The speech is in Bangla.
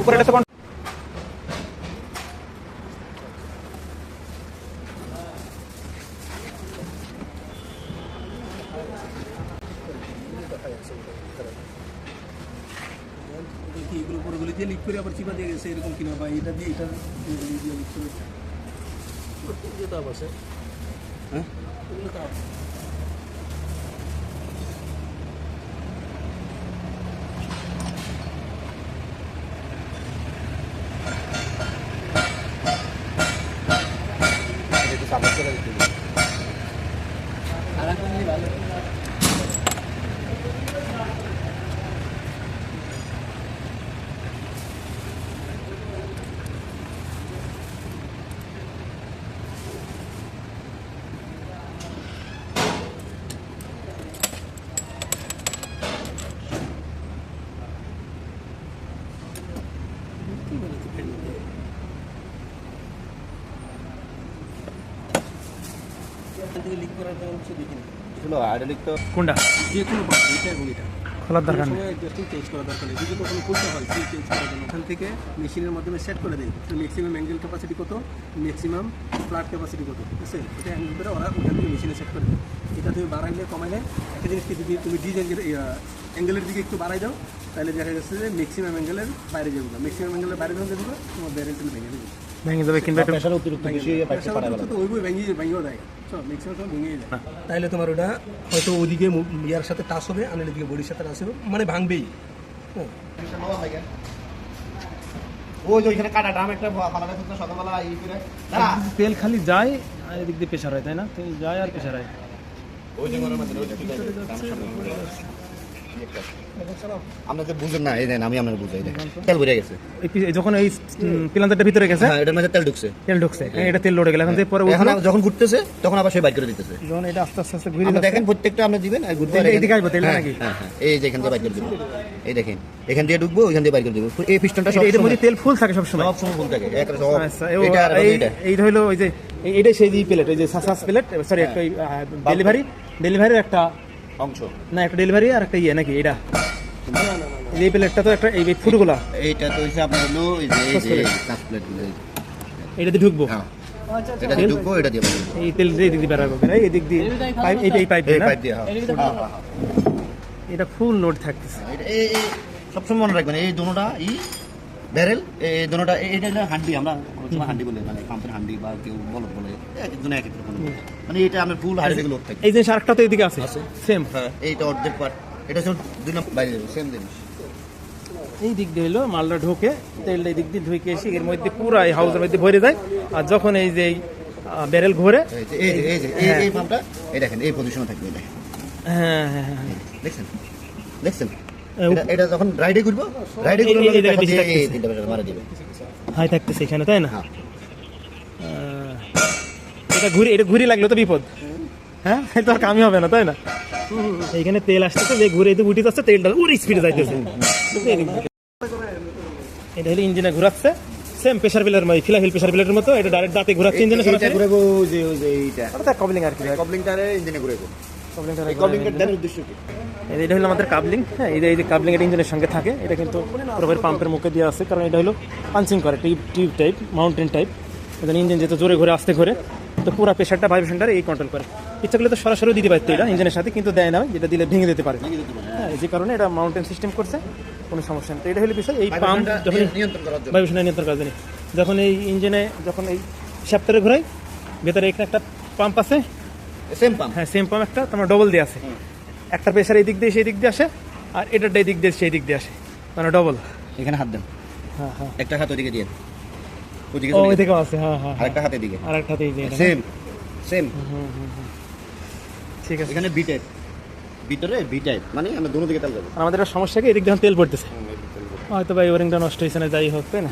উপরে একটা কোন- কি এগুলো পুরোগুলি দিয়ে লিক করে আবার চিপা দিয়ে গেছে এরকম কিনা বা এটা দিয়ে এটা এগুলি দিয়ে লিক করে যে তাপ আছে হ্যাঁ এগুলো তাপ লিক করার কোনো কিছু দেখিনি ছিল হাইড্রোলিক তো কোনটা? যে কোনো পার্ট এটা এবং এটা। খোলার দরকার নেই। জাস্টিং চেঞ্জ করা দরকার নেই। যদি কখনো খুলতে হয় সিল চেঞ্জ করার জন্য ওখান থেকে মেশিনের মাধ্যমে সেট করে দেয় ম্যাক্সিমাম অ্যাঙ্গেল ক্যাপাসিটি কত? ম্যাক্সিমাম ফ্ল্যাট ক্যাপাসিটি কত? ঠিক আছে এটা অ্যাঙ্গেল করে ওরা ওখান থেকে মেশিনে সেট করে দেয়। এটা তুমি বাড়াইলে কমাইলে একটা জিনিসকে যদি তুমি ডিজ অ্যাঙ্গেলের দিকে একটু বাড়াই দাও তাহলে দেখা যাচ্ছে যে ম্যাক্সিমাম অ্যাঙ্গেলের বাইরে যাবে ম্যাক্সিমাম অ্যাঙ্গেলের বাইরে যখন যাবে তোমার ব্যারেন্টেল ভেঙে দেবে ভেঙে যাবে কিংবা একটু প্রেশার অতিরিক্ত বেশি হয়ে পাড়া গেল তো ওই বই ভেঙে ভেঙেও যায় তাহলে তোমার ওটা হয়তো ওদিকে ইয়ার সাথে টাচ হবে আর এদিকে বডির সাথে টাচ হবে মানে ভাঙবেই হ্যাঁ তেল খালি যায় আর এদিক দিয়ে প্রেশার হয় তাই না তেল যায় আর প্রেশার হয় যে যে বুঝুন না এই দেন আমি আপনার বুঝাই দেন। তেল ভরে গেছে। যখন এই প্লান্টারটা ভিতরে গেছে? হ্যাঁ এটার মধ্যে তেল ঢুকছে। তেল ঢুকছে এটা তেল লড়ে গেল। এখন পরে এখন যখন ঘুরতেছে তখন আবার সে বাইর করে দিতেছে। যখন এটা আস্তে আস্তে আস্তে ঘুরে আপনি দেখেন প্রত্যেকটা আপনি দিবেন আর ঘুরতে আর এদিকে আসবে, হ্যাঁ, নাকি? হ্যাঁ হ্যাঁ এই যে এখান দিয়ে বাইর করে দিবেন। এই দেখেন এখান দিয়ে ঢুকবো ওইখান দিয়ে বাইর করে দেবো। এই পিস্টনটা সব এটা- এটার মধ্যে তেল ফুল থাকে সবসময়। সব সময় ফুল থাকে একটা সব। এটা আর এই এটা। এই হইল ওই যে এই- এইটাই সেই প্লেট এই যে সাসাস প্লেট সরি একটা ডেলিভারি ডেলিভারির একটা অংশ। না একটা ডেলিভারি আর একটা ইয়ে নাকি এটা এই প্লেটটা তো একটা এই ফুটগুলা। এইটা তো হচ্ছে আপনার হলো এই যে এই যে কাঁচ প্লেটগুলো। এটাতে ঢুকবো? হ্যাঁ। এটা দিয়ে ঢুকবো এটা দিয়ে বাইর করব। এই তেল দিয়ে দিক দিয়ে বেরোবো এই দিক দিয়ে পাইপ এই এই পাইপ এই পাইপ দিয়ে হ্যাঁ। হ্যাঁ, হ্যাঁ। এটা ফুল লোড থাকতেছে। এটা এই এই সবসময় মনে রাখবেন এই দুটোটা ই ব্যারেল এই দুটোটা এটা হান্ডি আমরা সময় হান্ডি বলে মানে পাম্পের হান্ডি বা কেউ বলে এক একজন এক রকম। মানে এটা আপনার ফুল হাইড্রোলিক লোড থাকে। এই জিনিস আরেকটা তো এইদিকে আছে। সেম হ্যাঁ এইটা অর্ধেক পার্ট এটা হচ্ছে দুই নম্বর বাইরে যাবে সেম জিনিস। এই দিক দিয়ে হলো মালটা ঢোকে তেলটা এই দিক দিয়ে ঢুকে এসে এর মধ্যে পুরো এই হাউসের মধ্যে ভরে যায়। আর যখন এই যে ব্যারেল ঘোরে এই যে এই যে এই এই- পাম্পটা এই দেখেন এই পজিশনে থাকবে দেখেন। হ্যাঁ হ্যাঁ হ্যাঁ দেখছেন? দেখছেন? এ, এটা যখন রাইডে ঘুরবো রাইডে। তিনটা মারা দিবে হাই থাকতেছে এখানে তাই না? হ্যাঁ। এটা ঘুরে এটা ঘুরে লাগল তো বিপদ। হ্যাঁ? তো আর কামই হবে না তাই না? এইখানে তেল আসতেছে যে ঘুরে এদিকে উঠে যাচ্ছে তেলটা উড়ে স্পিডে যাইতেছে। এটা হলো ইঞ্জিনে ঘুরাচ্ছে। সেম প্রেশার প্লেয়ার মানে ফিলাফিল প্রেশার প্লেয়ারের মতো। এটা ডাইরেক্ট দাঁতে ঘুরাচ্ছে ইঞ্জিনে ঘুরাবো যে ওই যে এইটা। ওটা কবলিং আর কি। এই কবলিংটারে ইঞ্জিনে ঘুরাবো। এটা হলো আমাদের কাবলিং হ্যাঁ এই যে এই যে কাবলিং এটা ইঞ্জিনের সঙ্গে থাকে। এটা কিন্তু পুরোপুরি পাম্পের মুখে দেওয়া আছে কারণ এটা হলো পাঞ্চিং করে tube tube type mountain type এটা ইঞ্জিন যেহেতু জোরে ঘুরে আসতে ঘুরে তো পুরো প্রেশারটা ভাইব্রেশনটা এই কন্ট্রোল করে। ইচ্ছা করলে তো সরাসরি দিতে পারতো এটা ইঞ্জিনের সাথে কিন্তু দেয় না যেটা দিলে ভেঙে দিতে পারে। হ্যাঁ যে কারণে এটা মাউন্টেন সিস্টেম করছে কোনো সমস্যা নেই। তো এটা হলো বিষয় এই পাম্প যখন জন্য। নিয়ন্ত্রণ করার জন্য। যখন এই ইঞ্জিনে যখন এই শ্যাপ্টারে ঘোরাই ভেতরে এখানে একটা পাম্প আছে সেম পাম্প হ্যাঁ সেম পাম্প একটা তোমার ডবল দিয়ে আছে একটা প্রেশার এই দিক দিয়ে সেই দিক দিয়ে আসে আর এটার এই দিক দিয়ে সেই দিক দিয়ে আসে। মানে ডবল এখানে হাত দেন। হ্যাঁ হ্যাঁ। একটা হাত ওদিকে দিয়ে ওদিকে চলে ওই। দিকেও আছে হ্যাঁ হ্যাঁ আরেকটা হাতে দিকে আর একটাতে এই যে এটা। সেম সেম ঠিক আছে। এখানে বি টাইপ ভিতরে বি টাইপ মানে আমরা দুটো দিকে তেল যাব আমাদের সমস্যা কি এদিক দিয়ে তেল পড়তেছে। হয়তো বা ওয়ারিংটা নষ্ট হয়েছে না যাই হোক তাই না?